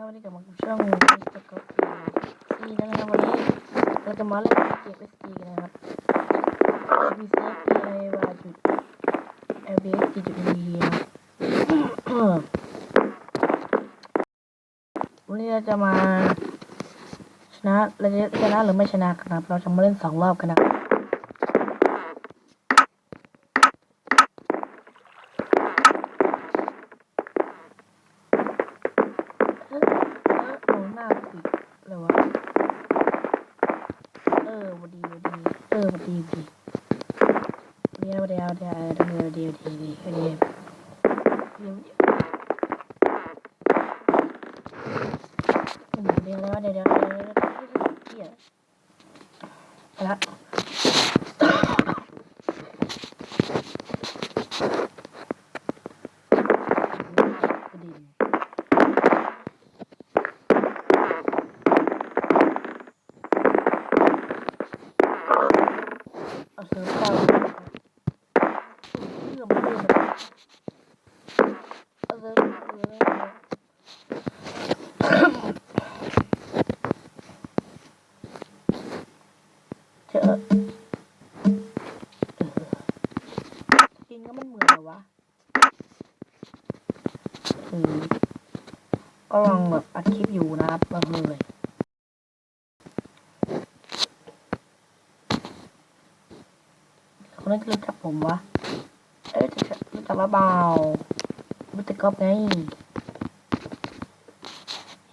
ครับวันนี้กลับมากัช่องมิสเตอร์กอล์ฟซีนะครับวันนี้เราจะมาเล่นเกมเอสซีกันนะครับมีเซฟพีไอวาจุดเอลบีเอสจีจุดดีนะวันนี้เราจะมาชนะเราจะชนะหรือไม่ชนะครับ เราจะมาเล่นสองรอบกันนะ ไรวะ เออวันดีวันดี เออวันดีวันดีวันดีวเดียวเดียวัดีวัดียวัดีวัดียวัดี ก็ลองแบบอัดคลิปอยู่นะครับมาเลยคนนั้นรู้จักผมวะเอ้ยรู้จักรู้จักระเบารู้จักกอบไง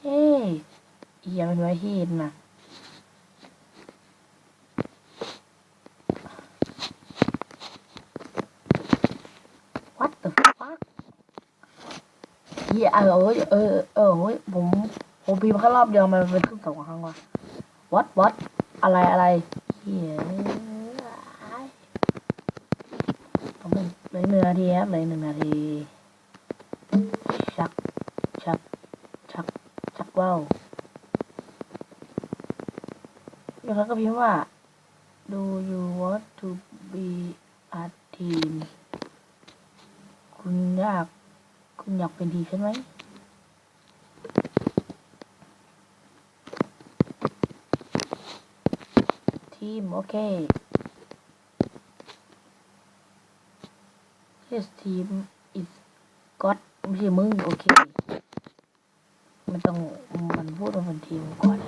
เฮ้ยเอียมันไว้เห็นนะ What the fuck เฮียเออเอ้ยเออเออเฮ้ยผมผมพิมพ์แค่รอบเดียวมันเป็นครึ่งสองครั้งวะ what what อะไรอะไรเฮียผมเป็นเหลือหนึ่งนาทีครับเหลือหนึ่งนาทีชักชักชักชักว่าวแล้วเขาก็พิมพ์ว่า do you want to be a team คุณอยาก คุณอยากเป็นทีมใช่ไหมทีม โอเค His team is got ไม่ใช่มึง โอเค มันต้อง มันพูดว่าเป็นทีมก่อน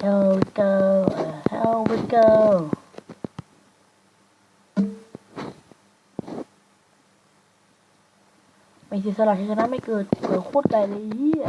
Here we go uh, here we go เสียสละชัยชนะไม่เกิดเกิดโคตรไกลเลยเฮีย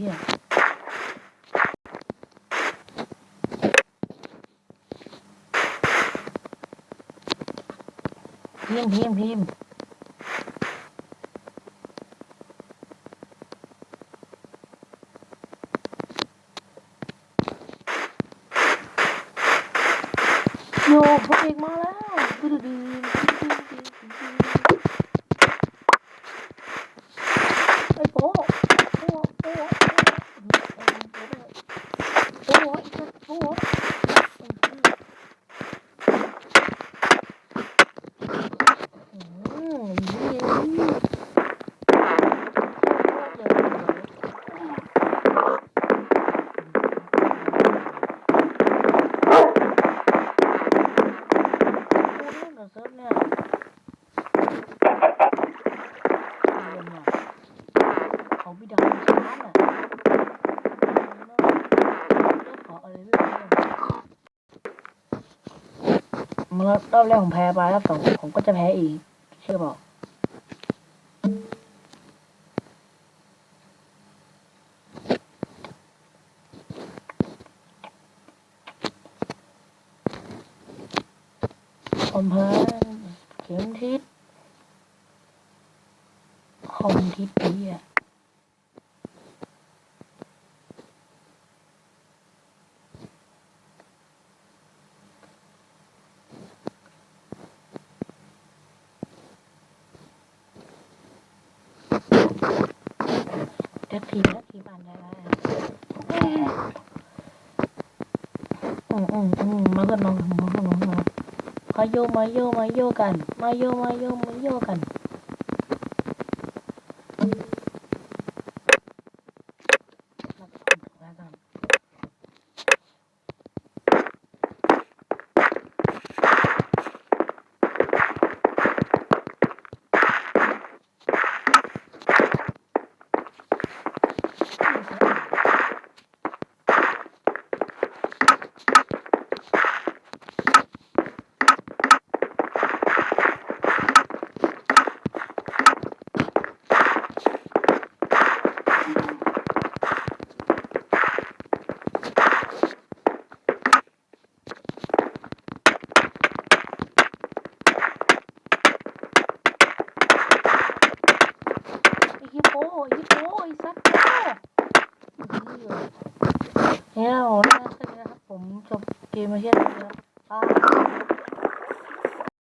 เหี้ยพิมพ์พิมพ์พิมพ์โยพระเอกมาแล้วดื้อดื้อไอ้โป๊ะโป๊ะโป๊ะโป๊ะโป๊ะไอ้สัสโป๊ะอืมนี่ เขาบิดาช้างอะขอรไม่รู้มันรอบแรกผมแพ้ไปรอบสองผมก็จะแพ้อีก เชื่อบอกผมเพิ่นเข็มทิศคอมทิศ ดีอะเด็กทีมเด็กทีบานได้แล้วอืมอืมอืมมาก็น้องมาก็น้องมามาโยมาโยมาโยกัน มาโยมาโยมาโยกัน รับผมถูกแล้วกันไอ้ฮิปโปไอ้ฮิปโปไอ้สัตว์โป เนี่ยผ